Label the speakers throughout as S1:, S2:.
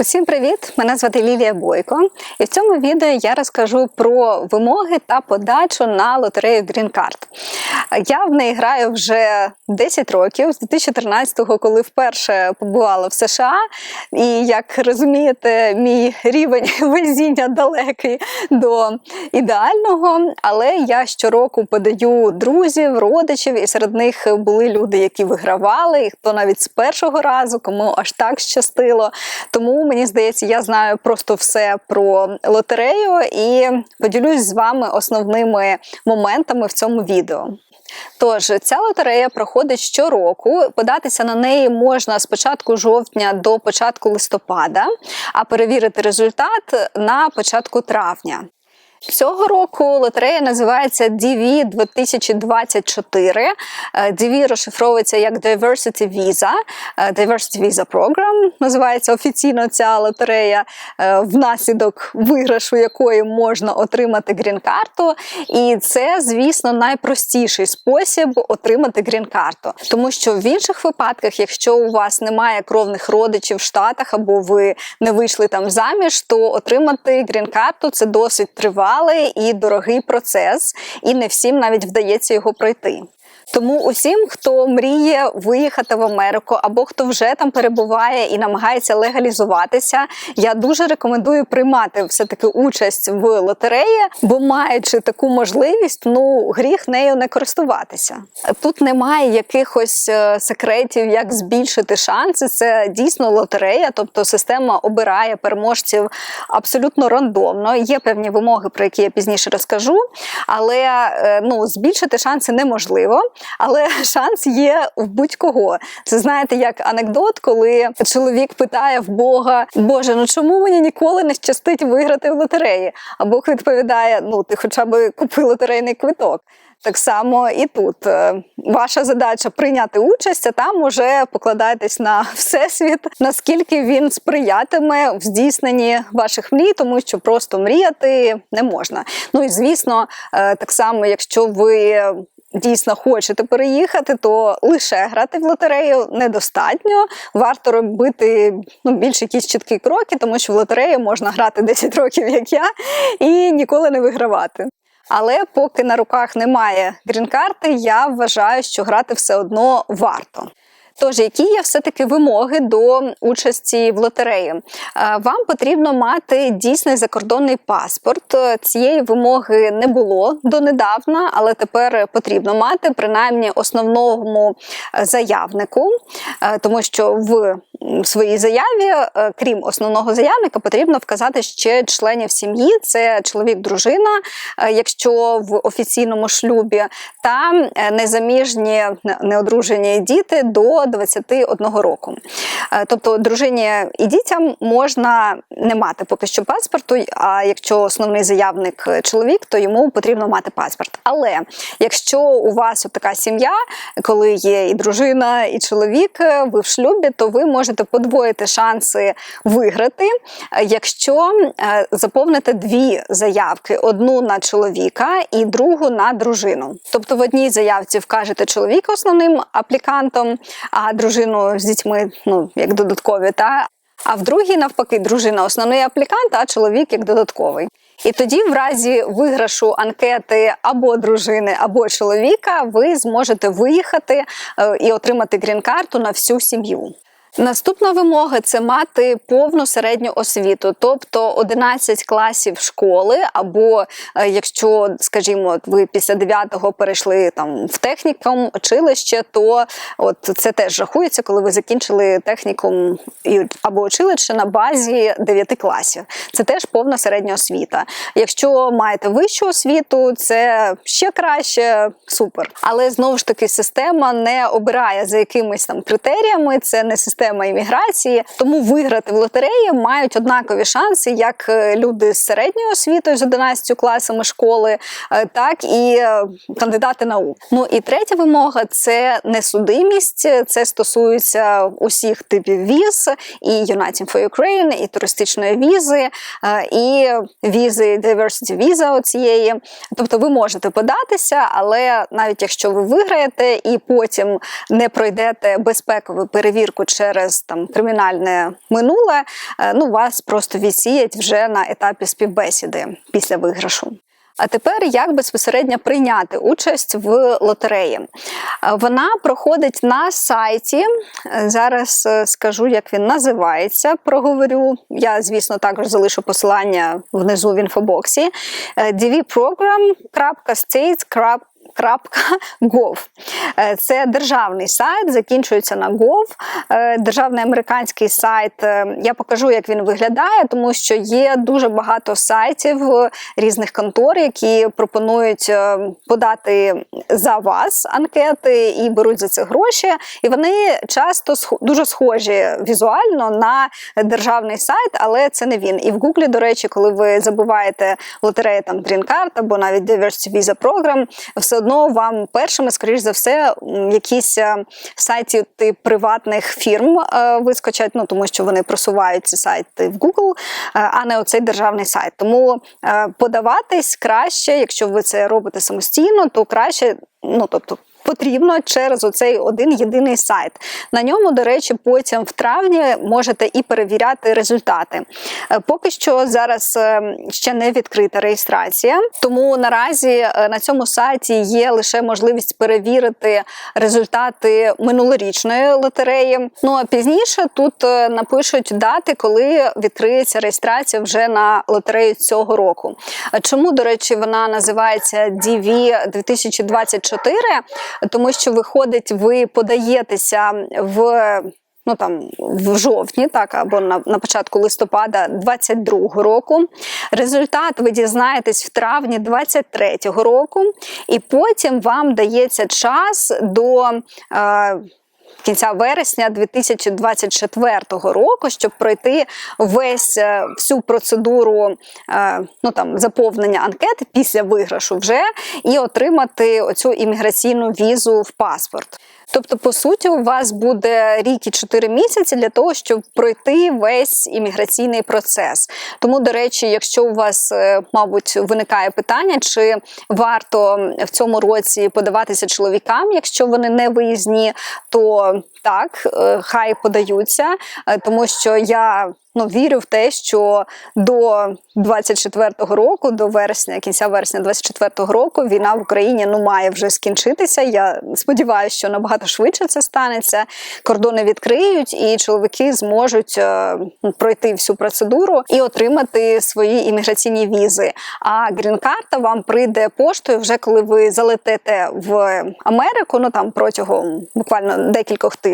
S1: Усім привіт! Мене звати Лілія Бойко, і в цьому відео я розкажу про вимоги та подачу на лотерею Green Card. Я в неї граю вже 10 років, з 2013-го, коли вперше побувала в США. І як розумієте, мій рівень везіння далекий до ідеального. Але я щороку подаю друзів, родичів, і серед них були люди, які вигравали, і хто навіть з першого разу, кому аж так щастило. Тому мені здається, я знаю просто все про лотерею і поділюсь з вами основними моментами в цьому відео. Тож, ця лотерея проходить щороку. Податися на неї можна з початку жовтня до початку листопада, а перевірити результат на початку травня. Цього року лотерея називається DV 2024. DV розшифровується як Diversity Visa. Е, Diversity Visa Program називається офіційно ця лотерея, е, внаслідок виграшу якої можна отримати грін-карту. І це, звісно, найпростіший спосіб отримати грін-карту. Тому що в інших випадках, якщо у вас немає кровних родичів в Штатах або ви не вийшли там заміж, то отримати грін-карту це досить тривало тривалий і дорогий процес, і не всім навіть вдається його пройти. Тому усім, хто мріє виїхати в Америку, або хто вже там перебуває і намагається легалізуватися, я дуже рекомендую приймати все-таки участь в лотереї, бо маючи таку можливість, ну гріх нею не користуватися. Тут немає якихось е, секретів, як збільшити шанси. Це дійсно лотерея, тобто система обирає переможців абсолютно рандомно. Є певні вимоги, про які я пізніше розкажу, але е, ну збільшити шанси неможливо але шанс є в будь-кого. Це знаєте, як анекдот, коли чоловік питає в Бога: Боже, ну чому мені ніколи не щастить виграти в лотереї? А Бог відповідає: Ну, ти хоча б купи лотерейний квиток. Так само і тут е, ваша задача прийняти участь, а там уже покладайтесь на всесвіт, наскільки він сприятиме в здійсненні ваших мрій, тому що просто мріяти не можна. Ну і звісно, е, так само, якщо ви дійсно хочете переїхати, то лише грати в лотерею недостатньо. Варто робити ну, більш якісь чіткі кроки, тому що в лотерею можна грати 10 років, як я, і ніколи не вигравати. Але поки на руках немає грін-карти, я вважаю, що грати все одно варто. Тож, які є все-таки вимоги до участі в лотереї? Е, вам потрібно мати дійсний закордонний паспорт. Цієї вимоги не було донедавна, але тепер потрібно мати принаймні основному е, заявнику, е, тому що в своїй заяві, крім основного заявника, потрібно вказати ще членів сім'ї: це чоловік, дружина, якщо в офіційному шлюбі, та незаміжні неодружені діти до 21 року. Е, тобто, дружині і дітям можна не мати поки що паспорту. А якщо основний заявник чоловік, то йому потрібно мати паспорт. Але якщо у вас от така сім'я, коли є і дружина, і чоловік, ви в шлюбі, то ви можете подвоїти шанси виграти, якщо е, заповните дві заявки: одну на чоловіка і другу на дружину. Тобто в одній заявці вкажете чоловіка основним аплікантом, а дружину з дітьми ну як додаткові, та а в другій, навпаки, дружина основний аплікант, а чоловік як додатковий. І тоді, в разі виграшу анкети або дружини, або чоловіка, ви зможете виїхати е, і отримати грін-карту на всю сім'ю. Наступна вимога це мати повну середню освіту, тобто 11 класів школи, або е, якщо, скажімо, ви після 9-го перейшли там в технікум училище, то от це теж рахується, коли ви закінчили технікум або училище на базі 9 класів. Це теж повна середня освіта. Якщо маєте вищу освіту, це ще краще, супер. Але знову ж таки система не обирає за якимись там критеріями. Це не система система імміграції. Тому виграти в лотереї мають однакові шанси, як е, люди з середньою освітою з 11 класами школи, е, так і е, кандидати наук. Ну і третя вимога це несудимість. Це стосується усіх типів віз, і United for Ukraine, і туристичної візи, і візи Diversity Visa оцієї. Тобто ви можете податися, але навіть якщо ви виграєте і потім не пройдете безпекову перевірку через через там кримінальне минуле, е, ну вас просто відсіять вже на етапі співбесіди після виграшу. А тепер як безпосередньо прийняти участь в лотереї? Е, Вона проходить на сайті. Е, Зараз скажу, як він називається. Проговорю. Я, звісно, також залишу посилання внизу в інфобоксі. Dvprogram.states.gov. .gov. Е, Це державний сайт, закінчується на gov. Е, Державний американський сайт. Е, Я покажу, як він виглядає, тому що є дуже багато сайтів різних контор, які пропонують подати за вас анкети і беруть за це гроші. І вони часто дуже схожі візуально на державний сайт, але це не він. І в Гуглі, до речі, коли ви забуваєте лотерею там Green Card або навіть Diversity Visa Program, все одно вам першими, скоріш за все, якісь е, сайти приватних фірм е, вискочать, ну тому що вони просувають ці сайти в Google, е, а не оцей державний сайт. Тому подаватись краще, якщо ви це робите самостійно, то краще, ну тобто. Потрібно через оцей один єдиний сайт. На ньому, до речі, потім в травні можете і перевіряти результати. Е, Поки що зараз е, ще не відкрита реєстрація, тому наразі е, на цьому сайті є лише можливість перевірити результати минулорічної лотереї. Ну а пізніше тут напишуть дати, коли відкриється реєстрація вже на лотерею цього року. Чому, до речі, вона називається DV 2024? Тому що виходить, ви подаєтеся в. Ну там в жовтні, так або на, на початку листопада 22-го року. Результат ви дізнаєтесь в травні 23-го року, і потім вам дається час до. Е, Кінця вересня 2024 року, щоб пройти весь е, всю процедуру е, ну там заповнення анкети після виграшу вже і отримати оцю імміграційну візу в паспорт. Тобто, по суті, у вас буде рік і 4 місяці для того, щоб пройти весь імміграційний процес. Тому, до речі, якщо у вас, е, мабуть, виникає питання, чи варто в цьому році подаватися чоловікам, якщо вони не виїзні, то так, е, хай подаються, е, тому що я ну, вірю в те, що до 24-го року, до вересня, кінця вересня 24-го року, війна в Україні ну має вже скінчитися. Я сподіваюся, що набагато швидше це станеться. Кордони відкриють, і чоловіки зможуть е, пройти всю процедуру і отримати свої імміграційні візи. А грін-карта вам прийде поштою вже коли ви залетите в Америку, ну там протягом буквально декількох тижнів.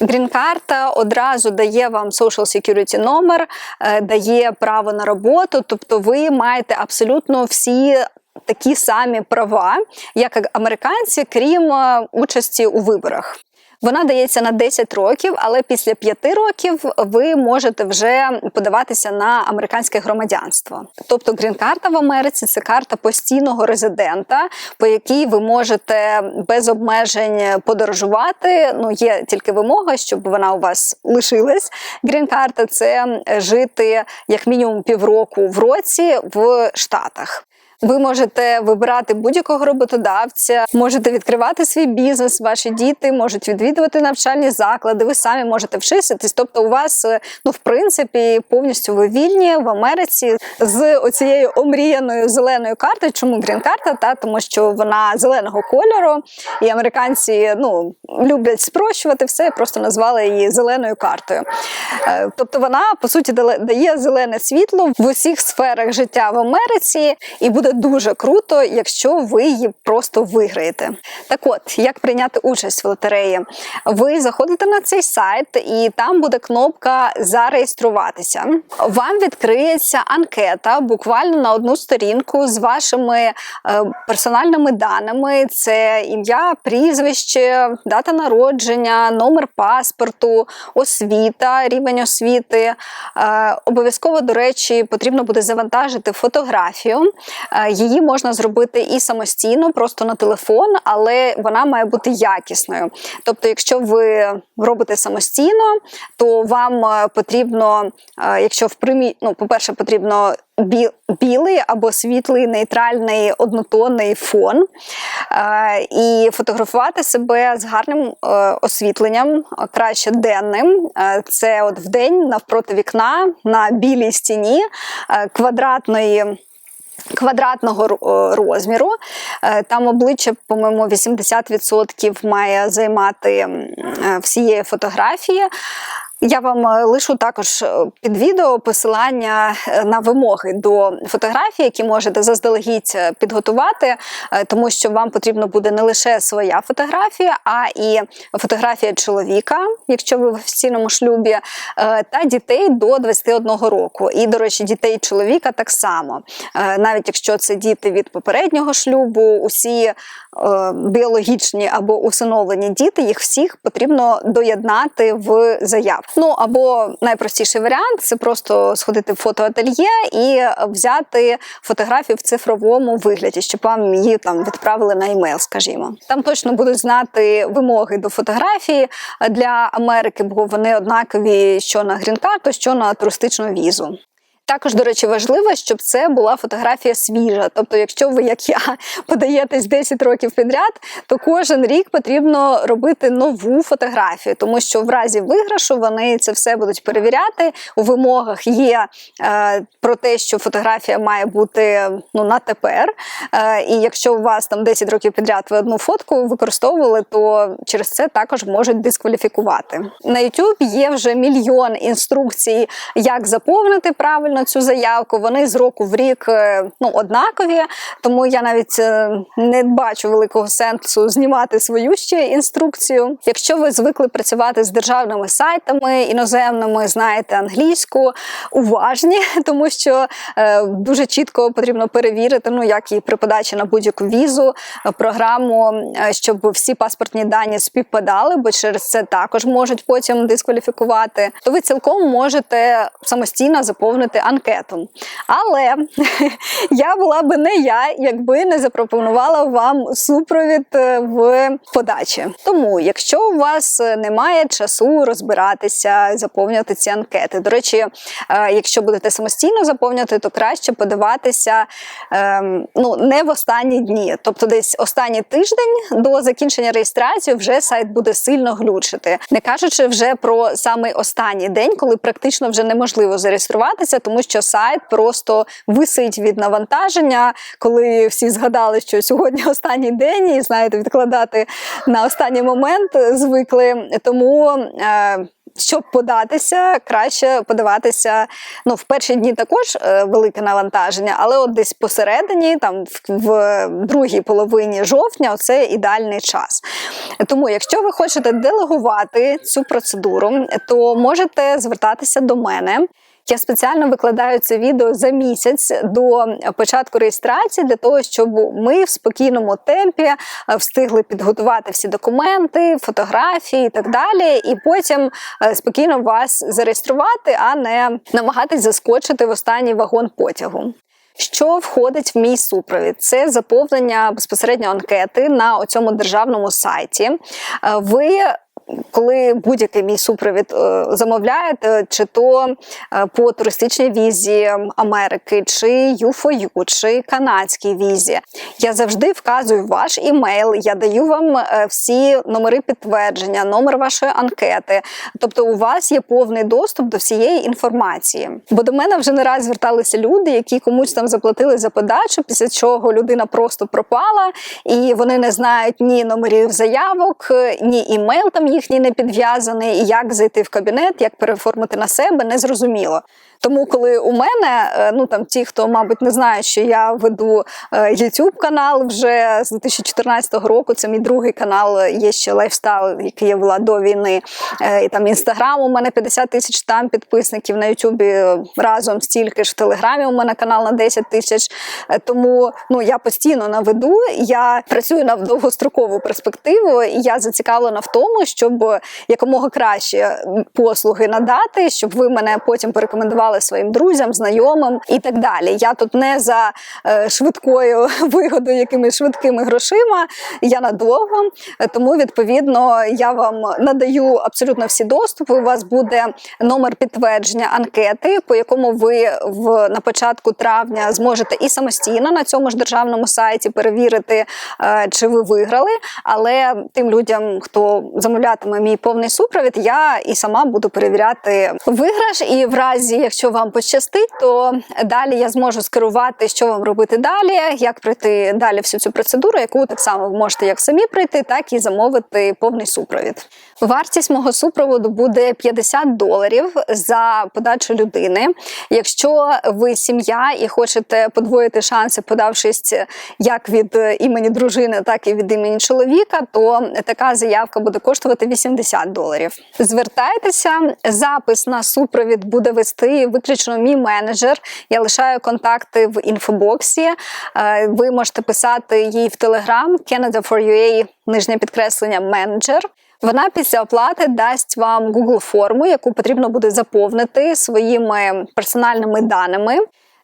S1: Грін-карта одразу дає вам social security номер, е, дає право на роботу, тобто ви маєте абсолютно всі. Такі самі права, як американці, крім е, участі у виборах. Вона дається на 10 років, але після 5 років ви можете вже подаватися на американське громадянство. Тобто грін-карта в Америці це карта постійного резидента, по якій ви можете без обмежень подорожувати. Ну є тільки вимога, щоб вона у вас лишилась. Грін-карта це жити як мінімум півроку в році в Штатах. Ви можете вибирати будь-якого роботодавця, можете відкривати свій бізнес, ваші діти можуть відвідувати навчальні заклади. Ви самі можете вчитись. Тобто, у вас е, ну в принципі повністю ви вільні в Америці з оцією омріяною зеленою картою. Чому грін-карта? Та тому, що вона зеленого кольору, і американці ну люблять спрощувати все, просто назвали її зеленою картою. Е, Тобто, вона по суті дає зелене світло в усіх сферах життя в Америці, і буде дуже круто, якщо ви її просто виграєте. Так от, як прийняти участь в лотереї? Ви заходите на цей сайт, і там буде кнопка Зареєструватися. Вам відкриється анкета буквально на одну сторінку з вашими е, персональними даними: це ім'я, прізвище, дата народження, номер паспорту, освіта, рівень освіти. Е, Обов'язково, до речі, потрібно буде завантажити фотографію. Е, Її можна зробити і самостійно, просто на телефон, але вона має бути якісною. Тобто, якщо ви робите самостійно, то вам е, потрібно, е, якщо в примі... ну, по-перше, потрібно бі- білий або світлий нейтральний однотонний фон, і фотографувати себе з гарним освітленням, краще денним. Це от в день навпроти вікна на білій стіні квадратної. Квадратного е, розміру. Е, Там обличчя, по-моєму, 80% має займати е, всієї фотографії. Я вам е, лишу також е, під відео посилання е, на вимоги до фотографії, які можете заздалегідь підготувати, тому що вам потрібно буде не лише своя фотографія, а і фотографія чоловіка, якщо ви в офіційному шлюбі, та дітей до 21 року. І, до речі, дітей чоловіка так само. Навіть якщо це діти від попереднього шлюбу, усі біологічні або усиновлені діти, їх всіх потрібно доєднати в заявку. Ну або найпростіший варіант це просто сходити в фотоательє і взяти фотографію в цифровому вигляді, щоб вам її там відправили на емейл, скажімо. Там точно будуть знати вимоги до фотографії для Америки, бо вони однакові що на грін-карту, що на туристичну візу. Також, до речі, важливо, щоб це була фотографія свіжа. Тобто, якщо ви, як я, подаєтесь 10 років підряд, то кожен рік потрібно робити нову фотографію, тому що в разі виграшу вони це все будуть перевіряти. У вимогах є е, про те, що фотографія має бути ну, на тепер. Е, і якщо у вас там 10 років підряд ви одну фотку використовували, то через це також можуть дискваліфікувати. На YouTube є вже мільйон інструкцій, як заповнити правильно цю заявку. Вони з року в рік е, ну, однакові, тому я навіть е, не бачу великого сенсу знімати свою ще інструкцію. Якщо ви звикли працювати з державними сайтами, іноземними, знаєте англійську, уважні, тому що е, дуже чітко потрібно перевірити, ну як і при подачі на будь-яку візу, програму, щоб всі паспортні дані співпадали, бо через це також можуть потім дискваліфікувати. То ви цілком можете самостійно заповнити анкету. Але я була би не я, якби не запропонувала вам супровід е, в подачі. Тому, якщо у вас е, немає часу розбиратися, заповнювати ці анкети. До речі, е, якщо будете самостійно заповнювати, то краще подаватися ем, ну, не в останні дні, тобто десь останній тиждень до закінчення реєстрації вже сайт буде сильно глючити, не кажучи вже про самий останній день, коли практично вже неможливо зареєструватися, тому що сайт просто висить від навантаження, коли всі згадали, що сьогодні останній день, і знаєте, відкладати на останній момент звикли. Тому. Е, щоб податися, краще подаватися. Ну, в перші дні також е, велике навантаження, але от десь посередині, там в, в другій половині жовтня, це ідеальний час. Тому, якщо ви хочете делегувати цю процедуру, то можете звертатися до мене. Я спеціально викладаю це відео за місяць до початку реєстрації для того, щоб ми в спокійному темпі е, встигли підготувати всі документи, фотографії і так далі, і потім е, спокійно вас зареєструвати, а не намагатись заскочити в останній вагон потягу. Що входить в мій супровід? Це заповнення безпосередньо анкети на цьому державному сайті. Е, Ви коли будь-який мій супровід е, замовляєте, чи то е, по туристичній візі Америки, чи U4U, чи канадській візі, я завжди вказую ваш імейл, я даю вам е, всі номери підтвердження, номер вашої анкети. Тобто, у вас є повний доступ до всієї інформації. Бо до мене вже не раз зверталися люди, які комусь там заплатили за подачу, після чого людина просто пропала, і вони не знають ні номерів заявок, ні імейл там їхній не підв'язаний, і як зайти в кабінет, як переформити на себе, не зрозуміло. Тому, коли у мене, е, ну там ті, хто, мабуть, не знає, що я веду е, youtube канал вже з 2014 року, це мій другий канал, є ще лайфстайл, який я вела до війни. Е, І там інстаграм у мене 50 тисяч там підписників на Ютубі разом стільки ж в Телеграмі. У мене канал на 10 тисяч. Е, Тому ну я постійно на виду, я працюю на довгострокову перспективу, і я зацікавлена в тому, щоб якомога краще послуги надати, щоб ви мене потім порекомендували своїм друзям, знайомим і так далі. Я тут не за е, швидкою вигодою, якимись швидкими грошима. Я надовго, тому відповідно я вам надаю абсолютно всі доступи. У вас буде номер підтвердження анкети, по якому ви в на початку травня зможете і самостійно на цьому ж державному сайті перевірити, е, чи ви виграли. Але тим людям, хто замовлятиме мій повний супровід, я і сама буду перевіряти виграш. І в разі, якщо вам пощастить, то далі я зможу скерувати, що вам робити далі, як пройти далі всю цю процедуру, яку так само ви можете як самі пройти, так і замовити повний супровід. Вартість мого супроводу буде 50 доларів за подачу людини. Якщо ви сім'я і хочете подвоїти шанси, подавшись як від імені дружини, так і від імені чоловіка, то така заявка буде коштувати 80 доларів. Звертайтеся, запис на супровід буде вести виключно мій менеджер. Я лишаю контакти в інфобоксі. Е, Ви можете писати їй в Telegram Canada for UA, нижнє підкреслення менеджер. Вона після оплати дасть вам Google форму, яку потрібно буде заповнити своїми персональними даними.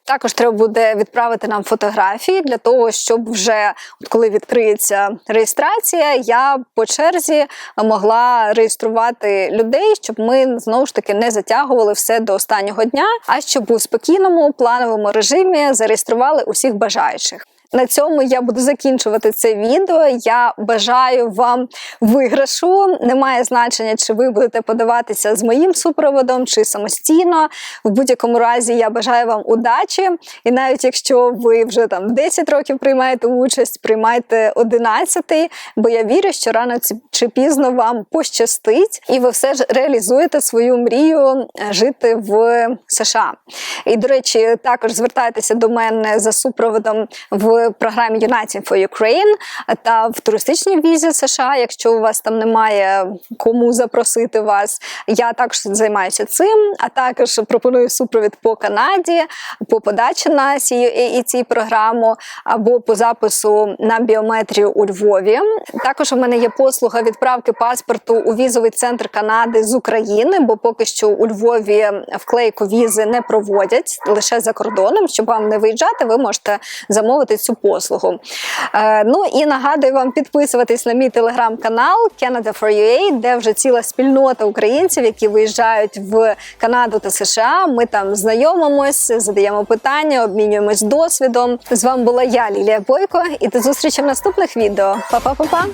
S1: Також треба буде відправити нам фотографії для того, щоб вже от коли відкриється реєстрація, я по черзі могла реєструвати людей, щоб ми знову ж таки не затягували все до останнього дня, а щоб у спокійному плановому режимі зареєстрували усіх бажаючих. На цьому я буду закінчувати це відео. Я бажаю вам виграшу. Немає значення, чи ви будете подаватися з моїм супроводом, чи самостійно. В будь-якому разі я бажаю вам удачі. І навіть якщо ви вже там 10 років приймаєте участь, приймайте 11, бо я вірю, що рано чи пізно вам пощастить, і ви все ж реалізуєте свою мрію жити в США. І, до речі, також звертайтеся до мене за супроводом в програмі United for Ukraine та в туристичній візі США. Якщо у вас там немає кому запросити вас, я також займаюся цим. А також пропоную супровід по Канаді, по подачі на цій програму або по запису на біометрію у Львові. Також у мене є послуга відправки паспорту у візовий центр Канади з України, бо поки що у Львові вклейку візи не проводять лише за кордоном. Щоб вам не виїжджати, ви можете замовити цю послугу. Е, ну і нагадую вам підписуватись на мій телеграм-канал Canada for UA, де вже ціла спільнота українців, які виїжджають в Канаду та США. Ми там знайомимось, задаємо питання, обмінюємось досвідом. З вами була я, Лілія Бойко, і до зустрічі в наступних відео. Па-па-па-па!